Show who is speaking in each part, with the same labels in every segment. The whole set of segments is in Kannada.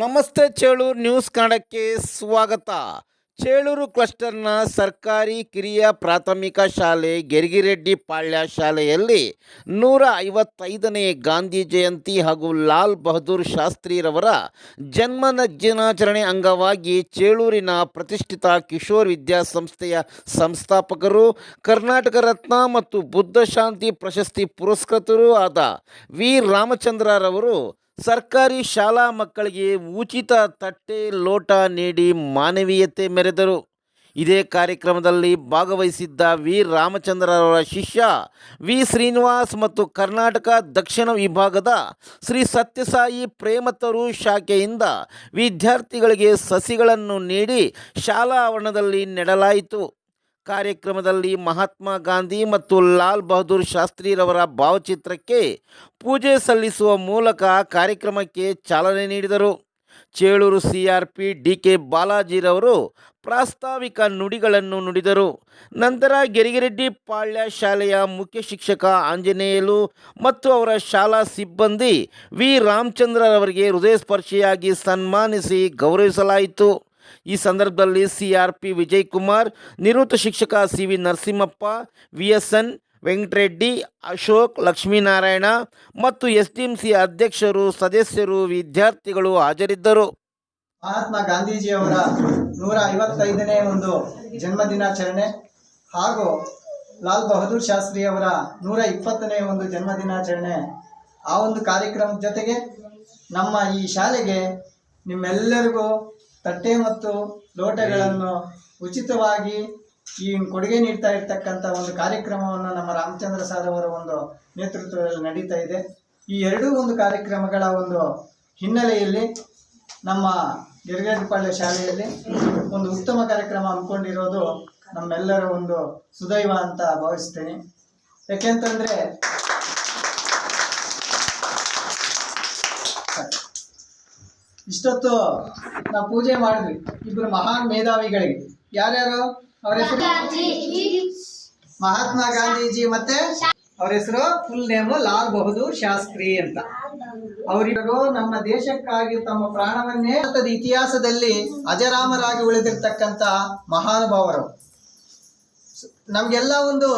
Speaker 1: ನಮಸ್ತೆ ಚೇಳೂರು ನ್ಯೂಸ್ ಕನ್ನಡಕ್ಕೆ ಸ್ವಾಗತ. ಚೇಳೂರು ಕ್ಲಸ್ಟರ್ನ ಸರ್ಕಾರಿ ಕಿರಿಯ ಪ್ರಾಥಮಿಕ ಶಾಲೆ ಗೆರಿಗಿರೆಡ್ಡಿ ಪಾಳ್ಯ ಶಾಲೆಯಲ್ಲಿ ನೂರ ಐವತ್ತೈದನೇ ಗಾಂಧಿ ಜಯಂತಿ ಹಾಗೂ ಲಾಲ್ ಬಹದ್ದೂರ್ ಶಾಸ್ತ್ರಿರವರ ಜನ್ಮ ದಿನಾಚರಣೆ ಅಂಗವಾಗಿ ಚೇಳೂರಿನ ಪ್ರತಿಷ್ಠಿತ ಕಿಶೋರ್ ವಿದ್ಯಾಸಂಸ್ಥೆಯ ಸಂಸ್ಥಾಪಕರು, ಕರ್ನಾಟಕ ರತ್ನ ಮತ್ತು ಬುದ್ಧ ಶಾಂತಿ ಪ್ರಶಸ್ತಿ ಪುರಸ್ಕೃತರೂ ಆದ ವಿ. ರಾಮಚಂದ್ರರವರು ಸರ್ಕಾರಿ ಶಾಲಾ ಮಕ್ಕಳಿಗೆ ಉಚಿತ ತಟ್ಟೆ ಲೋಟ ನೀಡಿ ಮಾನವೀಯತೆ ಮೆರೆದರು. ಇದೇ ಕಾರ್ಯಕ್ರಮದಲ್ಲಿ ಭಾಗವಹಿಸಿದ್ದ ವಿ. ರಾಮಚಂದ್ರರವರ ಶಿಷ್ಯ, ವಿ. ಶ್ರೀನಿವಾಸ್ ಮತ್ತು ಕರ್ನಾಟಕ ದಕ್ಷಿಣ ವಿಭಾಗದ ಶ್ರೀ ಸತ್ಯಸಾಯಿ ಪ್ರೇಮತರು ಶಾಖೆಯಿಂದ ವಿದ್ಯಾರ್ಥಿಗಳಿಗೆ ಸಸಿಗಳನ್ನು ನೀಡಿ ಶಾಲಾ ಆವರಣದಲ್ಲಿ ನೆಡಲಾಯಿತು. ಕಾರ್ಯಕ್ರಮದಲ್ಲಿ ಮಹಾತ್ಮ ಗಾಂಧಿ ಮತ್ತು ಲಾಲ್ ಬಹದ್ದೂರ್ ಶಾಸ್ತ್ರಿರವರ ಭಾವಚಿತ್ರಕ್ಕೆ ಪೂಜೆ ಸಲ್ಲಿಸುವ ಮೂಲಕ ಕಾರ್ಯಕ್ರಮಕ್ಕೆ ಚಾಲನೆ ನೀಡಿದರು. Chelur C R P D K ಬಾಲಾಜಿರವರು ಪ್ರಾಸ್ತಾವಿಕ ನುಡಿಗಳನ್ನು ನುಡಿದರು. ನಂತರ ಗೆರಿಗೆರೆಡ್ಡಿ ಪಾಳ್ಯ ಶಾಲೆಯ ಮುಖ್ಯ ಶಿಕ್ಷಕ ಆಂಜನೇಯಲು ಮತ್ತು ಅವರ ಶಾಲಾ ಸಿಬ್ಬಂದಿ ವಿ ರಾಮಚಂದ್ರರವರಿಗೆ ಹೃದಯಸ್ಪರ್ಶಿಯಾಗಿ ಸನ್ಮಾನಿಸಿ ಗೌರವಿಸಲಾಯಿತು. ಈ ಸಂದರ್ಭದಲ್ಲಿ ಸಿಆರ್ಪಿ ವಿಜಯ್ ಕುಮಾರ್ ನಿವೃತ್ತ ಶಿಕ್ಷಕ C V Narasimhappa V S N Venkatareddy, Ashok Lakshminarayana ಮತ್ತು ಎಸ್ ಡಿ ಎಂ ಸಿ ಅಧ್ಯಕ್ಷರು, ಸದಸ್ಯರು, ವಿದ್ಯಾರ್ಥಿಗಳು ಹಾಜರಿದ್ದರು.
Speaker 2: ಮಹಾತ್ಮ ಗಾಂಧೀಜಿಯವರ ನೂರ ಐವತ್ತೈದನೇ ಒಂದು ಜನ್ಮ ದಿನಾಚರಣೆ ಹಾಗೂ ಲಾಲ್ ಬಹದ್ದೂರ್ ಶಾಸ್ತ್ರಿಯವರ ನೂರ ಇಪ್ಪತ್ತನೇ ಒಂದು ಜನ್ಮ ದಿನಾಚರಣೆ ಆ ಒಂದು ಕಾರ್ಯಕ್ರಮದ ಜೊತೆಗೆ ನಮ್ಮ ಈ ಶಾಲೆಗೆ ನಿಮ್ಮೆಲ್ಲರಿಗೂ ತಟ್ಟೆ ಮತ್ತು ಲೋಟಗಳನ್ನು ಉಚಿತವಾಗಿ ಈ ಕೊಡುಗೆ ನೀಡ್ತಾ ಇರ್ತಕ್ಕಂಥ ಒಂದು ಕಾರ್ಯಕ್ರಮವನ್ನು ನಮ್ಮ ರಾಮಚಂದ್ರ ಸಾರ್ ಅವರ ಒಂದು ನೇತೃತ್ವದಲ್ಲಿ ನಡೀತಾ ಇದೆ. ಈ ಎರಡೂ ಒಂದು ಕಾರ್ಯಕ್ರಮಗಳ ಒಂದು ಹಿನ್ನೆಲೆಯಲ್ಲಿ ನಮ್ಮ ಗಿರಿಗೇಟಪಾಳ್ಯ ಶಾಲೆಯಲ್ಲಿ ಒಂದು ಉತ್ತಮ ಕಾರ್ಯಕ್ರಮ ಹಮ್ಮಿಕೊಂಡಿರೋದು ನಮ್ಮೆಲ್ಲರ ಒಂದು ಸುದೈವ ಅಂತ ಭಾವಿಸ್ತೇನೆ. ಯಾಕೆಂತಂದ್ರೆ ಇಷ್ಟೊತ್ತು ನಾವು ಪೂಜೆ ಮಾಡಿದ್ವಿ. ಇಬ್ಬರು ಮಹಾನ್ ಮೇಧಾವಿಗಳಿಗೆ. ಯಾರ್ಯಾರು? ಅವ್ರ ಹೆಸರು? ಮಹಾತ್ಮ ಗಾಂಧೀಜಿ. ಮತ್ತೆ ಅವ್ರ ಹೆಸರು? ಫುಲ್ ನೇಮು ಲಾಲ್ ಬಹದ್ದೂರ್ ಶಾಸ್ತ್ರಿ ಅಂತ. ಅವರಿಗೂ ನಮ್ಮ ದೇಶಕ್ಕಾಗಿ ತಮ್ಮ ಪ್ರಾಣವನ್ನೇ ಭಾರತದ ಇತಿಹಾಸದಲ್ಲಿ ಅಜರಾಮರಾಗಿ ಉಳಿದಿರ್ತಕ್ಕಂಥ ಮಹಾನುಭಾವರು. ನಮ್ಗೆಲ್ಲ ಒಂದು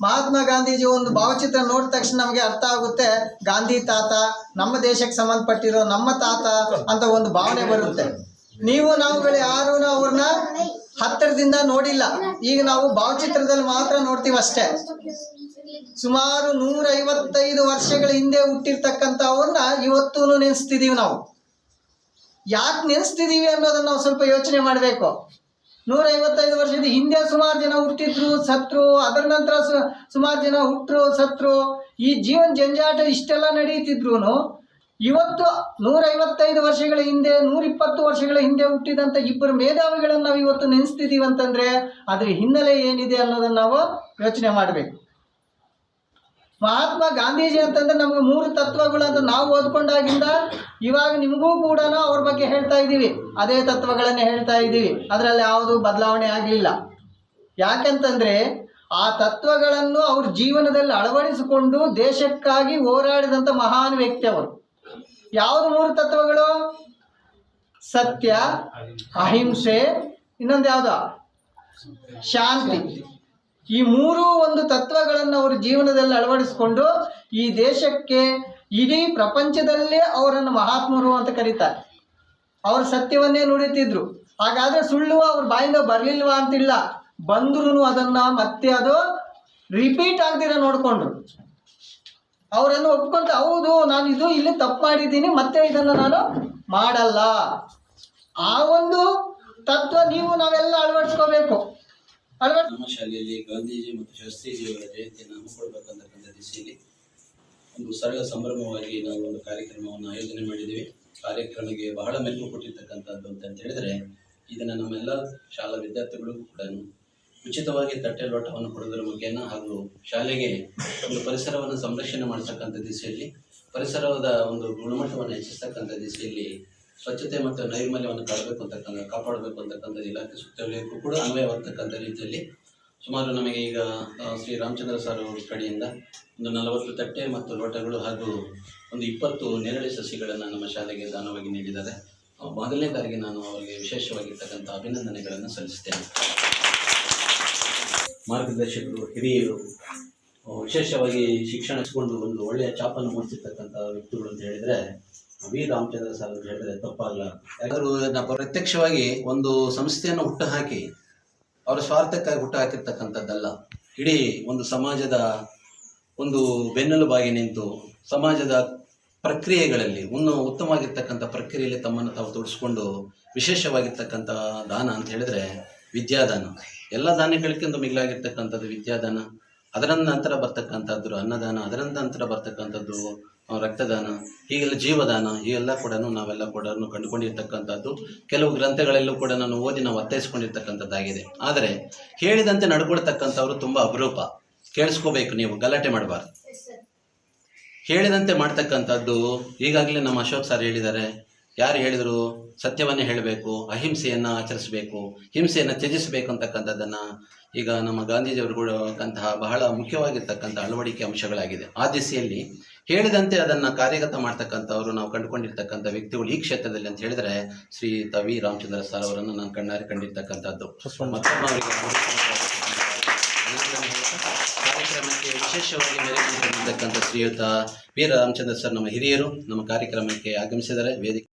Speaker 2: ಮಹಾತ್ಮ ಗಾಂಧೀಜಿ ಒಂದು ಭಾವಚಿತ್ರ ನೋಡಿದ ತಕ್ಷಣ ನಮಗೆ ಅರ್ಥ ಆಗುತ್ತೆ, ಗಾಂಧಿ ತಾತ ನಮ್ಮ ದೇಶಕ್ಕೆ ಸಂಬಂಧಪಟ್ಟಿರೋ ನಮ್ಮ ತಾತ ಅಂತ ಒಂದು ಭಾವನೆ ಬರುತ್ತೆ. ನೀವು ನಾವುಗಳು ಯಾರು ಅವ್ರನ್ನ ಹತ್ತಿರದಿಂದ ನೋಡಿಲ್ಲ. ಈಗ ನಾವು ಭಾವಚಿತ್ರದಲ್ಲಿ ಮಾತ್ರ ನೋಡ್ತೀವಿ ಅಷ್ಟೇ. ಸುಮಾರು ನೂರ ಐವತ್ತೈದು ವರ್ಷಗಳ ಹಿಂದೆ ಹುಟ್ಟಿರ್ತಕ್ಕಂಥ ಅವ್ರನ್ನ ಇವತ್ತೂ ನೆನೆಸ್ತಿದೀವಿ ನಾವು. ಯಾಕೆ ನೆನೆಸ್ತಿದೀವಿ ಅನ್ನೋದನ್ನ ನಾವು ಸ್ವಲ್ಪ ಯೋಚನೆ ಮಾಡಬೇಕು. ನೂರ ಐವತ್ತೈದು ವರ್ಷದ ಹಿಂದೆ ಸುಮಾರು ಜನ ಹುಟ್ಟಿದ್ರು, ಸತ್ರು, ಅದರ ನಂತರ ಸುಮಾರು ಜನ ಹುಟ್ಟರು ಸತ್ರು. ಈ ಜೀವನ ಜಂಜಾಟ ಇಷ್ಟೆಲ್ಲ ನಡೀತಿದ್ರು ಇವತ್ತು ನೂರ ಐವತ್ತೈದು ವರ್ಷಗಳ ಹಿಂದೆ ನೂರ ಇಪ್ಪತ್ತು ವರ್ಷಗಳ ಹಿಂದೆ ಹುಟ್ಟಿದಂಥ ಇಬ್ಬರು ಮೇಧಾವಿಗಳನ್ನು ನಾವು ಇವತ್ತು ನೆನೆಸ್ತಿದ್ದೀವಿ ಅಂತಂದ್ರೆ ಅದ್ರ ಹಿನ್ನೆಲೆ ಏನಿದೆ ಅನ್ನೋದನ್ನ ನಾವು ಯೋಚನೆ ಮಾಡಬೇಕು. ಮಹಾತ್ಮ ಗಾಂಧೀಜಿ ಅಂತಂದ್ರೆ ನಮಗೆ ಮೂರು ತತ್ವಗಳು ಅಂತ ನಾವು ಓದ್ಕೊಂಡಾಗಿಂದ ಇವಾಗ ನಿಮಗೂ ಕೂಡ ಅವ್ರ ಬಗ್ಗೆ ಹೇಳ್ತಾ ಇದ್ದೀವಿ. ಅದೇ ತತ್ವಗಳನ್ನೇ ಹೇಳ್ತಾ ಇದ್ದೀವಿ. ಅದರಲ್ಲಿ ಯಾವುದು ಬದಲಾವಣೆ ಆಗಲಿಲ್ಲ. ಯಾಕಂತಂದ್ರೆ ಆ ತತ್ವಗಳನ್ನು ಅವ್ರ ಜೀವನದಲ್ಲಿ ಅಳವಡಿಸಿಕೊಂಡು ದೇಶಕ್ಕಾಗಿ ಹೋರಾಡಿದಂಥ ಮಹಾನ್ ವ್ಯಕ್ತಿ ಅವರು. ಯಾವುದು ಮೂರು ತತ್ವಗಳು? ಸತ್ಯ, ಅಹಿಂಸೆ, ಇನ್ನೊಂದು ಯಾವುದು? ಶಾಂತಿ. ಈ ಮೂರು ಒಂದು ತತ್ವಗಳನ್ನು ಅವರು ಜೀವನದಲ್ಲಿ ಅಳವಡಿಸಿಕೊಂಡು ಈ ದೇಶಕ್ಕೆ ಇಡೀ ಪ್ರಪಂಚದಲ್ಲೇ ಅವರನ್ನು ಮಹಾತ್ಮರು ಅಂತ ಕರೀತಾರೆ. ಅವರು ಸತ್ಯವನ್ನೇ ನುಡಿತಿದ್ರು. ಹಾಗಾದ್ರೆ ಸುಳ್ಳು ಅವ್ರ ಬಾಯಿಂದ ಬರಲಿಲ್ವಾ ಅಂತಿಲ್ಲ. ಬಂದ್ರು ಅದನ್ನ ಮತ್ತೆ ಅದು ರಿಪೀಟ್ ಆಗ್ದಿರ ನೋಡ್ಕೊಂಡ್ರು ಅವರನ್ನು ಒಪ್ಕೊಂತ, ಹೌದು, ನಾನು ಇದು ಇಲ್ಲಿ ತಪ್ಪು ಮಾಡಿದ್ದೀನಿ, ಮತ್ತೆ ಇದನ್ನು ನಾನು ಮಾಡಲ್ಲ. ಆ ಒಂದು ತತ್ವ ನೀವು ನಾವೆಲ್ಲ ಅಳವಡಿಸ್ಕೋಬೇಕು. ಅಳವಡಿಸ್
Speaker 3: ನಮ್ಮ ಶಾಲೆಯಲ್ಲಿ ಗಾಂಧೀಜಿ ಮತ್ತು ಶಾಸ್ತ್ರೀಜಿಯವರ ಜಯಂತಿಯನ್ನು ಹಮ್ಮಿಕೊಳ್ಬೇಕಂತಕ್ಕಂಥ ದಿಸೆಯಲ್ಲಿ ಒಂದು ಸರಳ ಸಂಭ್ರಮವಾಗಿ ನಾವು ಒಂದು ಕಾರ್ಯಕ್ರಮವನ್ನು ಆಯೋಜನೆ ಮಾಡಿದ್ದೀವಿ. ಕಾರ್ಯಕ್ರಮಕ್ಕೆ ಬಹಳ ಮೆಲುಕು ಕೊಟ್ಟಿರ್ತಕ್ಕಂಥದ್ದು ಅಂತ ಹೇಳಿದ್ರೆ, ಇದನ್ನು ನಮ್ಮೆಲ್ಲ ಶಾಲಾ ವಿದ್ಯಾರ್ಥಿಗಳಿಗೂ ಕೂಡ ಉಚಿತವಾಗಿ ತಟ್ಟೆ ಲೋಟವನ್ನು ಕೊಡೋದ್ರ ಮುಖೇನ ಹಾಗೂ ಶಾಲೆಗೆ ಒಂದು ಪರಿಸರವನ್ನು ಸಂರಕ್ಷಣೆ ಮಾಡತಕ್ಕಂಥ ದಿಸೆಯಲ್ಲಿ, ಪರಿಸರದ ಒಂದು ಗುಣಮಟ್ಟವನ್ನು ಹೆಚ್ಚಿಸ್ತಕ್ಕಂಥ ದಿಸೆಯಲ್ಲಿ ಸ್ವಚ್ಛತೆ ಮತ್ತು ನೈರ್ಮಲ್ಯವನ್ನು ಕಾಡಬೇಕು ಅಂತಕ್ಕಂಥ, ಕಾಪಾಡಬೇಕು ಅಂತಕ್ಕಂಥ ಇಲಾಖೆ ಸುತ್ತಲೂ ಕೂಡ ಅನ್ವಯವಾಗ್ತಕ್ಕಂಥ ರೀತಿಯಲ್ಲಿ ಸುಮಾರು ನಮಗೆ ಈಗ ಶ್ರೀ ರಾಮಚಂದ್ರ ಸರ್ ಅವರ ಕಡೆಯಿಂದ ಒಂದು ನಲವತ್ತು ತಟ್ಟೆ ಮತ್ತು ಲೋಟಗಳು ಹಾಗೂ ಒಂದು ಇಪ್ಪತ್ತು ನೆರಳೆ ಸಸಿಗಳನ್ನು ನಮ್ಮ ಶಾಲೆಗೆ ದಾನವಾಗಿ ನೀಡಿದ್ದಾರೆ. ಮೊದಲನೇ ಮೊದಲನೇದಾಗಿ ನಾನು ಅವರಿಗೆ ವಿಶೇಷವಾಗಿರ್ತಕ್ಕಂಥ ಅಭಿನಂದನೆಗಳನ್ನು ಸಲ್ಲಿಸ್ತೇನೆ ಮಾರ್ಗದರ್ಶಕರು, ಹಿರಿಯರು ವಿಶೇಷವಾಗಿ ಶಿಕ್ಷಣ ಹಚ್ಚಿಕೊಂಡು ಒಂದು ಒಳ್ಳೆಯ ಚಾಪನ್ನು ಮೂಡಿಸಿರ್ತಕ್ಕಂಥ ವ್ಯಕ್ತಿಗಳು ಅಂತ ಹೇಳಿದರೆ ವಿ ರಾಮಚಂದ್ರ ಸರ್ ಅಂತ ಹೇಳಿದ್ರೆ ತಪ್ಪಾಗಲ್ಲ ಯಾಕಂದ್ರೆ ಪ್ರತ್ಯಕ್ಷವಾಗಿ ಒಂದು ಸಂಸ್ಥೆಯನ್ನು ಹುಟ್ಟುಹಾಕಿ ಅವರ ಸ್ವಾರ್ಥಕ್ಕಾಗಿ ಹುಟ್ಟುಹಾಕಿರ್ತಕ್ಕಂಥದ್ದಲ್ಲ. ಇಡೀ ಒಂದು ಸಮಾಜದ ಒಂದು ಬೆನ್ನೆಲುಬಾಗಿ ನಿಂತು ಸಮಾಜದ ಪ್ರಕ್ರಿಯೆಗಳಲ್ಲಿ, ಒಂದು ಉತ್ತಮವಾಗಿರ್ತಕ್ಕಂಥ ಪ್ರಕ್ರಿಯೆಯಲ್ಲಿ ತಮ್ಮನ್ನು ತಾವು ತೊಡಸ್ಕೊಂಡು ವಿಶೇಷವಾಗಿರ್ತಕ್ಕಂಥ ದಾನ ಅಂತ ಹೇಳಿದ್ರೆ ವಿದ್ಯಾದಾನ. ಎಲ್ಲ ದಾನಗಳಿಗಿಂತ ಮಿಗಿಲಾಗಿರ್ತಕ್ಕಂಥದ್ದು ವಿದ್ಯಾದಾನ. ಅದರ ನಂತರ ಬರ್ತಕ್ಕಂಥದ್ದು ಅನ್ನದಾನ, ಅದರ ನಂತರ ಬರ್ತಕ್ಕಂಥದ್ದು ರಕ್ತದಾನ, ಹೀಗೆಲ್ಲ ಜೀವದಾನ, ಹೀಗೆಲ್ಲ ಕೂಡ ನಾವೆಲ್ಲ ಕೂಡ ಕಂಡುಕೊಂಡಿರ್ತಕ್ಕಂಥದ್ದು. ಕೆಲವು ಗ್ರಂಥಗಳಲ್ಲೂ ಕೂಡ ನಾನು ಓದಿ ನಾವು ಒತ್ತಾಯಿಸ್ಕೊಂಡಿರ್ತಕ್ಕಂಥದ್ದಾಗಿದೆ ಆದರೆ ಹೇಳಿದಂತೆ ನಡ್ಕೊಳ್ತಕ್ಕಂಥವ್ರು ತುಂಬ ಅಪರೂಪ. ಕೇಳಿಸ್ಕೋಬೇಕು ನೀವು, ಗಲಾಟೆ ಮಾಡಬಾರ್ದು. ಹೇಳಿದಂತೆ ಮಾಡ್ತಕ್ಕಂಥದ್ದು, ಈಗಾಗಲೇ ನಮ್ಮ ಅಶೋಕ್ ಸರ್ ಹೇಳಿದ್ದಾರೆ. ಯಾರು ಹೇಳಿದರು? ಸತ್ಯವನ್ನೇ ಹೇಳಬೇಕು, ಅಹಿಂಸೆಯನ್ನು ಆಚರಿಸಬೇಕು, ಹಿಂಸೆಯನ್ನು ತ್ಯಜಿಸಬೇಕು ಅಂತಕ್ಕಂಥದ್ದನ್ನು ಈಗ ನಮ್ಮ ಗಾಂಧೀಜಿಯವರು ಕೂಡ ಬಹಳ ಮುಖ್ಯವಾಗಿರ್ತಕ್ಕಂಥ ಅಳವಡಿಕೆ ಅಂಶಗಳಾಗಿದೆ. ಆ ದಿಸೆಯಲ್ಲಿ ಹೇಳಿದಂತೆ ಅದನ್ನು ಕಾರ್ಯಗತ ಮಾಡ್ತಕ್ಕಂಥವ್ರು ನಾವು ಕಂಡುಕೊಂಡಿರ್ತಕ್ಕಂಥ ವ್ಯಕ್ತಿಗಳು ಈ ಕ್ಷೇತ್ರದಲ್ಲಿ ಅಂತ ಹೇಳಿದ್ರೆ ಶ್ರೀ ತವಿ ರಾಮಚಂದ್ರ ಸರ್ ಅವರನ್ನು ನಾನು ಕಣ್ಣಾರೆ ಕಂಡಿರ್ತಕ್ಕಂಥದ್ದು. ಕಾರ್ಯಕ್ರಮಕ್ಕೆ ವಿಶೇಷವಾಗಿ ಮೆರಗು ಶ್ರೀಯುತ ವೀರ ರಾಮಚಂದ್ರ ಸರ್ ನಮ್ಮ ಹಿರಿಯರು ನಮ್ಮ ಕಾರ್ಯಕ್ರಮಕ್ಕೆ ಆಗಮಿಸಿದರೆ ವೇದಿಕೆ